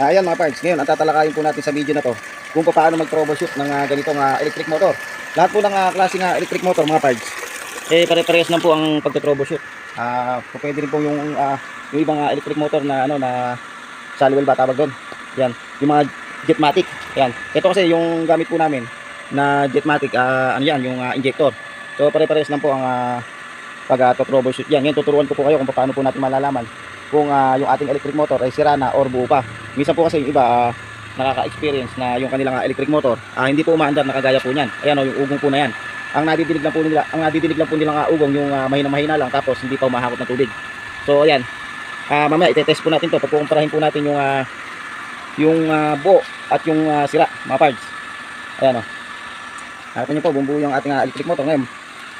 Ayan mga parts, ngayon ang tatalakayin po natin sa video na to kung paano mag-troubleshoot ng ah, ganitong ah, electric motor. Lahat po ng uh, klase ng electric motor mga parts, eh pare-parehas lang po ang pagto-troubleshoot. Ah, po pwede rin po yung ah, yung ibang ah, electric motor na ano na Saliwell ba tawag doon. Yan, yung mga Jetmatic. Yan. Ito kasi yung gamit po namin na Jetmatic, ah, ano yan, yung ah, injector. So pare-parehas lang po ang ah, pag-troubleshoot yan. Ngayon tuturuan ko po kayo kung paano po natin malalaman kung ah, yung ating electric motor ay sira na or buo pa. Minsan po kasi yung iba ah, nakaka-experience na yung kanilang ah, electric motor ah, hindi po umaandar na kagaya po niyan. Ayan o, yung ugong po na yan. Ang nadidinig lang po nila, ang nadidinig lang po nilang ah, ugong yung ah, mahina-mahina lang tapos hindi pa umahakot ng tubig. So ayan. Ah, mamaya itetest po natin to. Pagkukumparahin po natin yung ah, yung ah, buo at yung ah, sira, mga parts. Ayan o. Nakita niyo po, bumbuo yung ating ah, electric motor ngayon.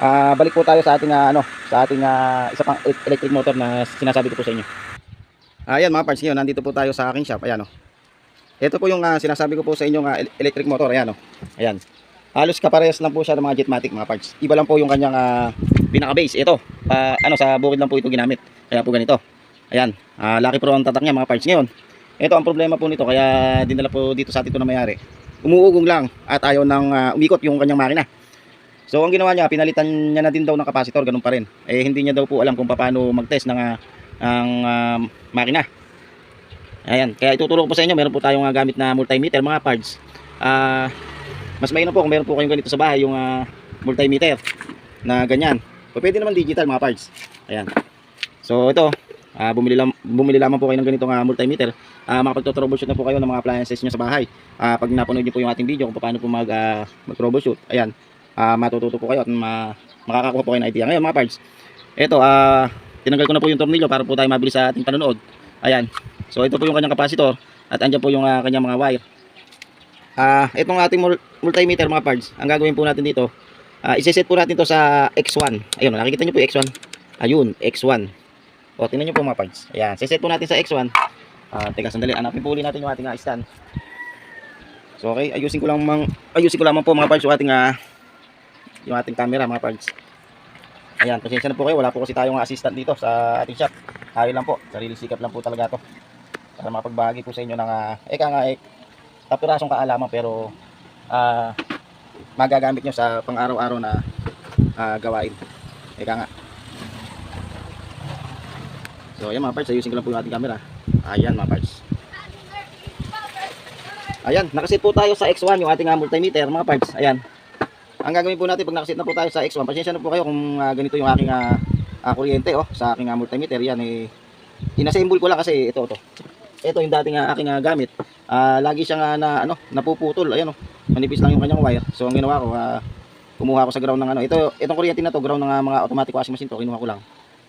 Ah, balik po tayo sa ating ah, ano, sa ating ah, isa pang e- electric motor na sinasabi ko po sa inyo. Ayan mga parts, ngayon nandito po tayo sa aking shop. Ayan o. Ito po yung ah, sinasabi ko po sa inyo nga electric motor. Ayan o. Ayan. Halos kaparehas lang po siya ng mga Jetmatic mga parts. Iba lang po yung kanyang ah, pinaka base. Ito, pa, ano sa bukid lang po ito ginamit. Kaya po ganito. Ayan. Ah, laki pro ang tatak niya mga parts. Ngayon, ito ang problema po nito kaya dinala po dito sa atin ito na mayari. Umuugong lang at ayaw nang ah, umikot yung kanyang makina. So ang ginawa niya, pinalitan niya na din daw ng kapasitor, ganun pa rin. Eh hindi niya daw po alam kung paano mag-test ng ah, ang ah, makina. Ayan, kaya ituturo ko po sa inyo, meron po tayong ah, gamit na multimeter mga parts. Ah, mas mainam po kung meron po kayong ganito sa bahay yung ah, multimeter na ganyan. Pwede naman digital mga parts. Ayan. So ito, ah, bumili, lam bumili lamang po kayo ng ganitong ah, multimeter. Ah, makapagto-troubleshoot na po kayo ng mga appliances niyo sa bahay. Ah, pag napanood niyo po yung ating video kung paano po mag ah, mag-troubleshoot. Ayan ah matututo po kayo at ma makakakuha po kayo ng idea. Ngayon mga parts, ito, ah tinanggal ko na po yung tornilyo para po tayo mabilis sa ating panonood. Ayan. So ito po yung kanyang kapasitor at andyan po yung ah, kanyang mga wire. Ah, itong ating mul- multimeter mga parts, ang gagawin po natin dito, ah iseset po natin to sa X1. Ayun, nakikita niyo po yung X1. Ayun, X1. O, tingnan niyo po mga parts. Ayan, siset po natin sa X1. Ah, teka sandali, hanapin po natin yung ating ah, stand. So okay, ayusin ko lang mang ayusin ko lamang po mga parts yung ating ah, yung ating camera mga parts. Ayan, pasensya na po kayo. Wala po kasi tayong assistant dito sa ating shop. Tayo lang po. Sarili sikap lang po talaga to. Para mapagbahagi ko sa inyo ng, uh, eka nga, eh, kapirasong kaalaman pero ah magagamit nyo sa pang-araw-araw na ah, gawain. Eka nga. So, ayan mga parts. Ayusin ko lang po yung ating camera. Ayan mga parts. Ayan, nakasit po tayo sa X1 yung ating ah, multimeter mga parts. Ayan ang gagawin po natin pag nakasit na po tayo sa X1, pasensya na po kayo kung ah, ganito yung aking ah, ah, kuryente oh, sa aking ah, multimeter. Yan eh, inassemble ko lang kasi ito, ito. Ito yung dating ah, aking ah, gamit. Ah, lagi siyang ah, na, ano, napuputol. Ayan oh, manipis lang yung kanyang wire. So ang ginawa ko, ah, kumuha ko sa ground ng ano. Ito, itong kuryente na to, ground ng ah, mga automatic washing machine to, kinuha ko lang.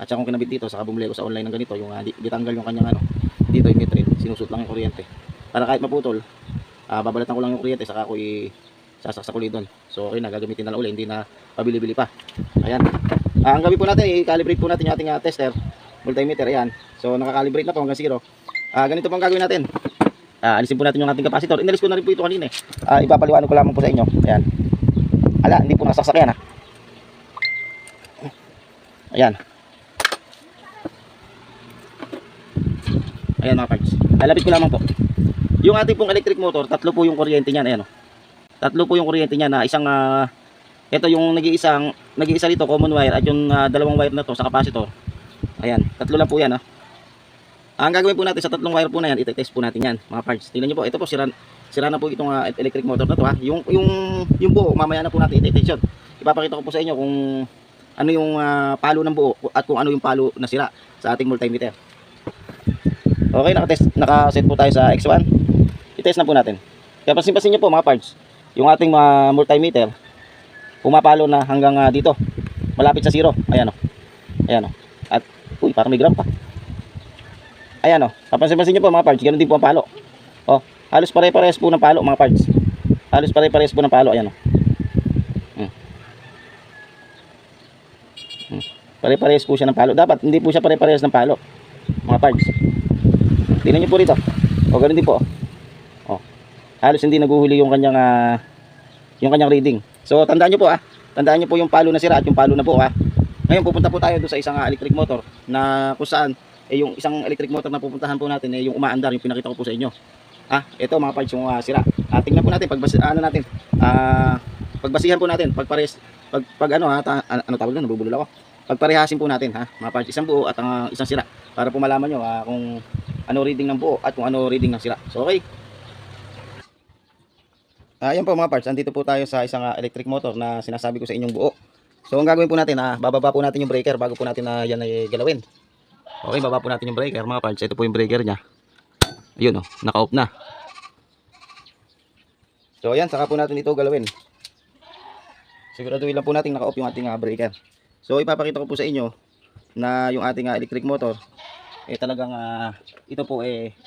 At saka kung kinabit dito, saka bumili ko sa online ng ganito, yung uh, ditanggal yung kanyang ano, dito yung metrin, sinusot lang yung kuryente. Para kahit maputol, ah, babalatan ko lang yung kuryente, saka ko i sasaksak ulit doon. So okay na, gagamitin na lang ulit, hindi na pabili-bili pa. Ayan. Ah, ang gawin po natin, i-calibrate po natin yung ating ah, tester, multimeter, ayan. So nakakalibrate na po hanggang 0. Ah, ganito po ang gagawin natin. Ah, alisin po natin yung ating capacitor. Inalis ko na rin po ito kanina eh. Ah, ipapaliwanag ko lamang po sa inyo. Ayan. Ala, hindi po nasaksak yan ah. Ayan. Ayan mga parts. Alapit ko lamang po. Yung ating pong electric motor, tatlo po yung kuryente niyan. Ayan oh. Tatlo po yung kuryente niya na isang ah, ito yung nag-iisang nag-iisa dito common wire at yung ah, dalawang wire na to sa capacitor. Ayan, tatlo lang po 'yan ah. Ang gagawin po natin sa tatlong wire po na 'yan, i-test po natin 'yan, mga parts. Tingnan niyo po, ito po sira sira na po itong ah, electric motor na to ha. Yung yung yung buo mamaya na po natin i-test 'yon. Ipapakita ko po sa inyo kung ano yung ah, palo ng buo at kung ano yung palo na sira sa ating multimeter. Okay, naka-test, naka-set po tayo sa X1. I-test na po natin. Kaya pasin-pasin niyo po mga parts yung ating mga multimeter pumapalo na hanggang ah, dito. Malapit sa zero. Ayan o ayan o at uy parang may gram pa. Ayan o kapansin-pansin nyo po mga parts ganun din po ang palo. O halos pare-parehas po ng palo mga parts. Halos pare-parehas po ng palo ayan o hmm. Hmm. pare-parehas po siya ng palo. Dapat hindi po siya pare-parehas ng palo mga parts. Tingnan nyo po rito. O ganun din po o halos hindi naguhuli yung kanyang ah, yung kanyang reading. So tandaan niyo po ah, tandaan niyo po yung palo na sira at yung palo na po ah. Ngayon pupunta po tayo doon sa isang ah, electric motor na kung saan eh yung isang electric motor na pupuntahan po natin eh yung umaandar yung pinakita ko po sa inyo. Ah, ito mga parts yung ah, sira. Ah, tingnan po natin pagbas ano natin. Ah, pagbasihan po natin pagpares pag, pag ano ha, ta- ano, tawag doon, nabubulol ako. Pagparehasin po natin ha, mga parts isang buo at ang isang sira para po malaman nyo ah, kung ano reading ng buo at kung ano reading ng sira. So okay. Ah, yan po mga parts, andito po tayo sa isang ah, electric motor na sinasabi ko sa inyong buo. So ang gagawin po natin, ah, bababa po natin yung breaker bago po natin na yan ay galawin. Okay, baba po natin yung breaker mga parts. Ito po yung breaker niya. Ayun oh, naka-off na. So ayan, saka po natin ito galawin. Siguraduhin lang po natin naka-off yung ating ah, breaker. So ipapakita ko po sa inyo na yung ating ah, electric motor eh talagang ah, ito po eh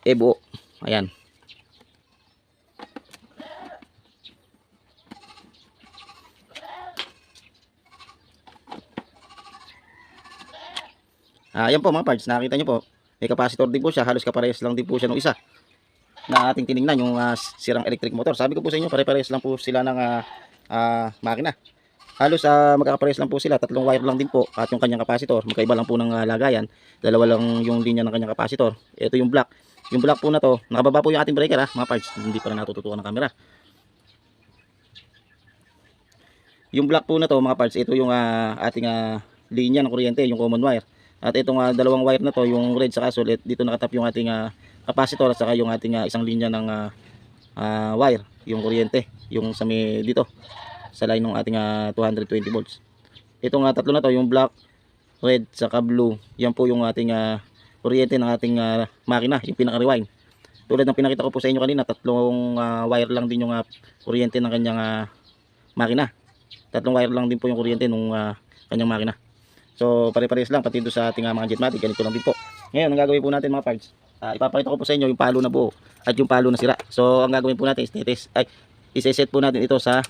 eh buo. Ayan. Ah, ayan po mga parts, nakita nyo po. May capacitor din po siya, halos kaparehas lang din po siya nung isa. Na ating tiningnan yung ah, sirang electric motor. Sabi ko po sa inyo, pare-parehas lang po sila ng ah, ah, makina. Halos uh, magkakaparehas lang po sila, tatlong wire lang din po at yung kanyang capacitor, magkaiba lang po ng ah, lagayan. Dalawa lang yung linya ng kanyang capacitor. Ito yung black. Yung black po na to, nakababa po yung ating breaker ha, mga parts. Hindi pa na natututukan ng camera. Yung black po na to, mga parts, ito yung ah, ating ah, linya ng kuryente, yung common wire. At itong ah, dalawang wire na to, yung red sa sulit, dito nakatap yung ating ah, capacitor at saka yung ating ah, isang linya ng ah, ah, wire, yung kuryente, yung sa may dito sa line ng ating ah, 220 volts. Itong ah, tatlo na to, yung black, red, saka blue, yan po yung ating ah, kuryente ng ating ah, makina, yung pinaka-rewind. Tulad ng pinakita ko po sa inyo kanina, tatlong ah, wire lang din yung ah, kuryente ng kanyang ah, makina. Tatlong wire lang din po yung kuryente ng kanyang makina. So, pare-parehas lang pati doon sa ating ah, mga jetmatic, ganito lang din po. Ngayon, ang gagawin po natin mga parts, ah, ipapakita ko po sa inyo yung palo na buo at yung palo na sira. So, ang gagawin po natin is test, ay, iseset po natin ito sa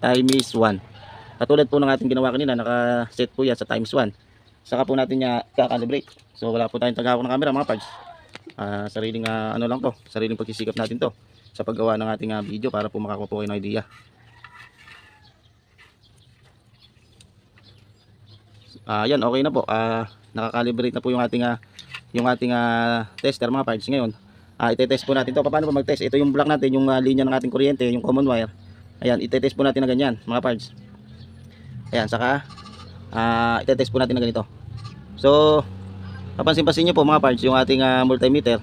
times 1. Katulad po ng ating ginawa kanina, naka-set po yan sa times 1. Saka po natin niya kakalibrate. So, wala po tayong tagako ng camera mga parts. Ah, sariling ah, ano lang to, sariling pagsisikap natin to sa paggawa ng ating ah, video para po makakuha po kayo ng idea. Ah, yan okay na po. Ah, nakakalibrate na po yung ating ah, yung ating ah, tester mga parts ngayon. Ah, ite-test po natin to. Paano ba mag-test? Ito yung block natin, yung ah, linya ng ating kuryente, yung common wire. Ayan, ite-test po natin na ganyan, mga parts. Ayan, saka ah, ite-test po natin na ganito. So, kapansin-pansin niyo po mga parts, yung ating ah, multimeter.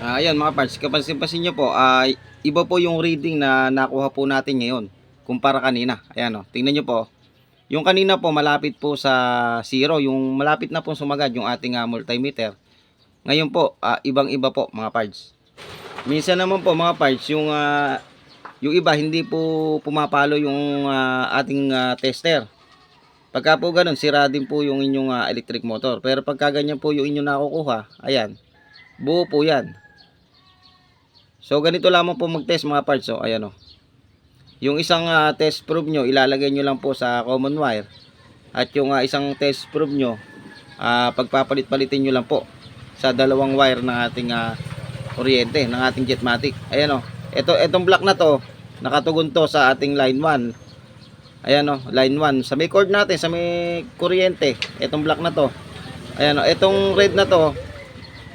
Ah, ayan mga parts, kapansin-pansin niyo po, ah, iba po yung reading na nakuha po natin ngayon kumpara kanina. Ayan oh, tingnan niyo po. Yung kanina po malapit po sa zero, yung malapit na po sumagad yung ating ah, multimeter. Ngayon po, ah, ibang-iba po mga parts. Minsan naman po mga parts, yung ah, yung iba hindi po pumapalo yung ah, ating ah, tester. Pagka po ganun, sira din po yung inyong ah, electric motor. Pero pagka ganyan po yung inyong nakukuha, ayan, buo po yan. So ganito lamang po mag-test mga parts. So ayan o. Yung isang ah, test probe nyo, ilalagay nyo lang po sa common wire. At yung ah, isang test probe nyo, ah, pagpapalit-palitin nyo lang po sa dalawang wire ng ating ah, kuryente, ng ating jetmatic. Ayan o. Ito, itong block na to, nakatugon to sa ating line 1. Ayan o, line 1. Sa may cord natin, sa may kuryente, itong block na to. Ayan o, itong red na to,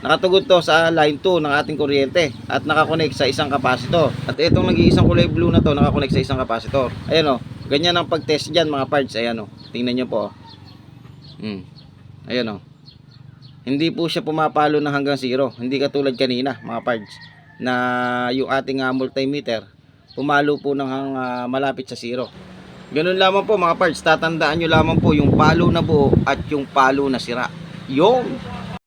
nakatugon to sa line 2 ng ating kuryente at nakakonect sa isang kapasitor. At itong nag-iisang kulay blue na to, nakakonect sa isang kapasitor. Ayan o, ganyan ang pag-test dyan mga parts. Ayan o, tingnan nyo po. oh. Hmm. Ayan o. Hindi po siya pumapalo ng hanggang zero. Hindi katulad kanina mga parts na yung ating ah, multimeter pumalo po ng ah, malapit sa zero. Ganun lamang po mga parts, tatandaan nyo lamang po yung palo na buo at yung palo na sira. Yung